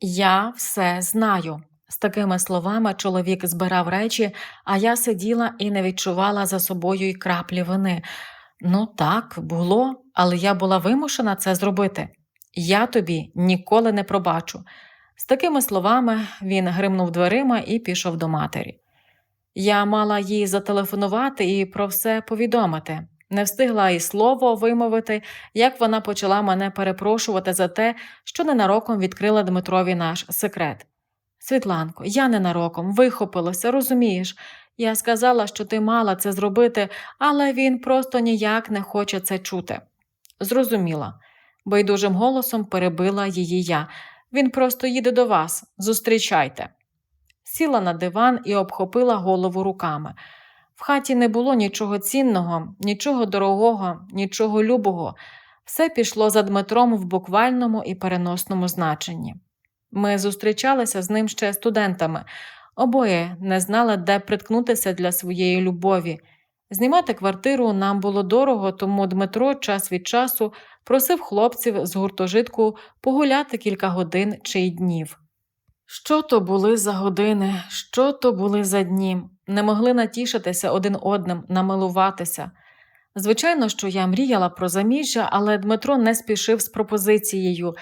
Я все знаю. З такими словами чоловік збирав речі, а я сиділа і не відчувала за собою й краплі вини. Ну так, було, але я була вимушена це зробити. Я тобі ніколи не пробачу. З такими словами він гримнув дверима і пішов до матері. Я мала їй зателефонувати і про все повідомити. Не встигла і слово вимовити, як вона почала мене перепрошувати за те, що ненароком відкрила Дмитрові наш секрет. Світланко, я ненароком вихопилася, розумієш? Я сказала, що ти мала це зробити, але він просто ніяк не хоче це чути. Зрозуміла. Байдужим голосом перебила її я. Він просто їде до вас. Зустрічайте. Сіла на диван і обхопила голову руками. В хаті не було нічого цінного, нічого дорогого, нічого любого. Все пішло за Дмитром в буквальному і переносному значенні. Ми зустрічалися з ним ще студентами, обоє не знали, де приткнутися для своєї любові. Знімати квартиру нам було дорого, тому Дмитро час від часу просив хлопців з гуртожитку погуляти кілька годин чи днів. Що то були за години, що то були за дні, не могли натішитися один одним, намилуватися. Звичайно, що я мріяла про заміжжя, але Дмитро не спішив з пропозицією,